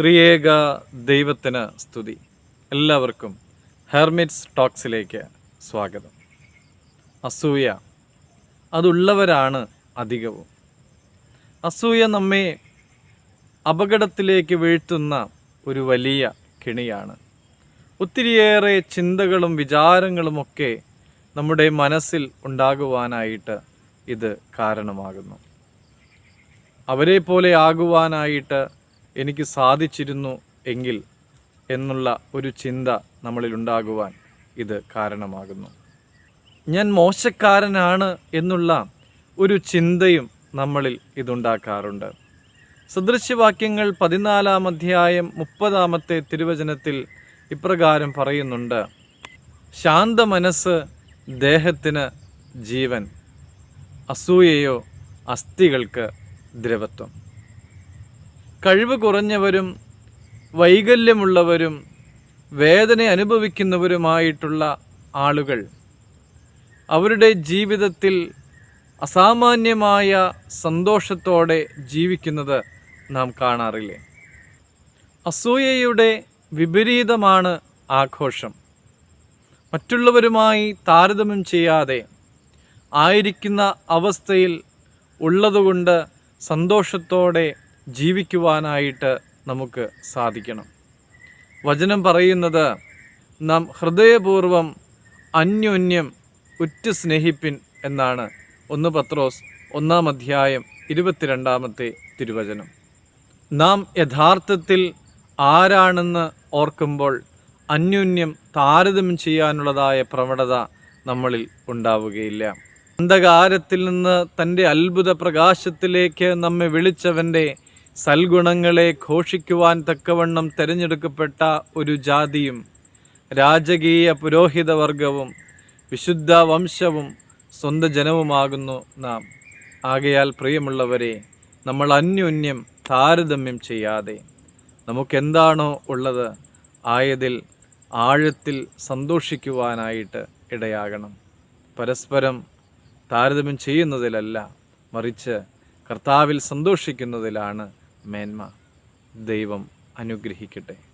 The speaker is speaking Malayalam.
ത്രിയേക ദൈവത്തിന് സ്തുതി. എല്ലാവർക്കും ഹെർമിറ്റ്സ് ടോക്സിലേക്ക് സ്വാഗതം. അസൂയ അതുള്ളവരാണ് അധികവും. അസൂയ നമ്മെ അപകടത്തിലേക്ക് വീഴ്ത്തുന്ന ഒരു വലിയ കിണിയാണ്. ഒത്തിരിയേറെ ചിന്തകളും വിചാരങ്ങളുമൊക്കെ നമ്മുടെ മനസ്സിൽ ഉണ്ടാകുവാനായിട്ട് ഇത് കാരണമാകുന്നു. അവരെ പോലെ ആകുവാനായിട്ട് എനിക്ക് സാധിച്ചിരുന്നു എങ്കിൽ എന്നുള്ള ഒരു ചിന്ത നമ്മളിൽ ഉണ്ടാകുവാൻ ഇത് കാരണമാകുന്നു. ഞാൻ മോശക്കാരനാണ് എന്നുള്ള ഒരു ചിന്തയും നമ്മളിൽ ഇതുണ്ടാക്കാറുണ്ട്. സദൃശ്യവാക്യങ്ങൾ പതിനാലാം അധ്യായം മുപ്പതാമത്തെ തിരുവചനത്തിൽ ഇപ്രകാരം പറയുന്നുണ്ട്. ശാന്ത മനസ്സ് ദേഹത്തിന് ജീവൻ അസൂയയോ അസ്ഥികൾക്ക് ദ്രവത്വം. കഴിവ് കുറഞ്ഞവരും വൈകല്യമുള്ളവരും വേദന അനുഭവിക്കുന്നവരുമായിട്ടുള്ള ആളുകൾ അവരുടെ ജീവിതത്തിൽ അസാമാന്യമായ സന്തോഷത്തോടെ ജീവിക്കുന്നത് നാം കാണാറില്ലേ? അസൂയയുടെ വിപരീതമാണ് ആഘോഷം. മറ്റുള്ളവരുമായി താരതമ്യം ചെയ്യാതെ ആയിരിക്കുന്ന അവസ്ഥയിൽ ഉള്ളതുകൊണ്ട് സന്തോഷത്തോടെ ജീവിക്കുവാനായിട്ട് നമുക്ക് സാധിക്കണം. വചനം പറയുന്നത് നാം ഹൃദയപൂർവം അന്യോന്യം ഉറ്റു സ്നേഹിപ്പിൻ എന്നാണ്. ഒന്ന് പത്രോസ് ഒന്നാം അധ്യായം ഇരുപത്തിരണ്ടാമത്തെ തിരുവചനം. നാം യഥാർത്ഥത്തിൽ ആരാണെന്ന് ഓർക്കുമ്പോൾ അന്യോന്യം താരതമ്യം ചെയ്യാനുള്ളതായ പ്രവണത നമ്മളിൽ ഉണ്ടാവുകയില്ല. അന്ധകാരത്തിൽ നിന്ന് തന്റെ അത്ഭുത പ്രകാശത്തിലേക്ക് നമ്മെ വിളിച്ചവന്റെ സൽഗുണങ്ങളെ ഘോഷിക്കുവാൻ തക്കവണ്ണം തിരഞ്ഞെടുക്കപ്പെട്ട ഒരു ജാതിയും രാജകീയ പുരോഹിതവർഗവും വിശുദ്ധ വംശവും സ്വന്തം ജനവുമാകുന്നു നാം. ആകയാൽ പ്രിയമുള്ളവരെ നമ്മൾ അന്യോന്യം താരതമ്യം ചെയ്യാതെ നമുക്കെന്താണോ ഉള്ളത് ആയതിൽ ആഴത്തിൽ സന്തോഷിക്കുവാനായിട്ട് ഇടയാകണം. പരസ്പരം താരതമ്യം ചെയ്യുന്നതിലല്ല മറിച്ച് കർത്താവിൽ സന്തോഷിക്കുന്നതിലാണ് മേന്മ ദൈവം അനുഗ്രഹിക്കട്ടെ.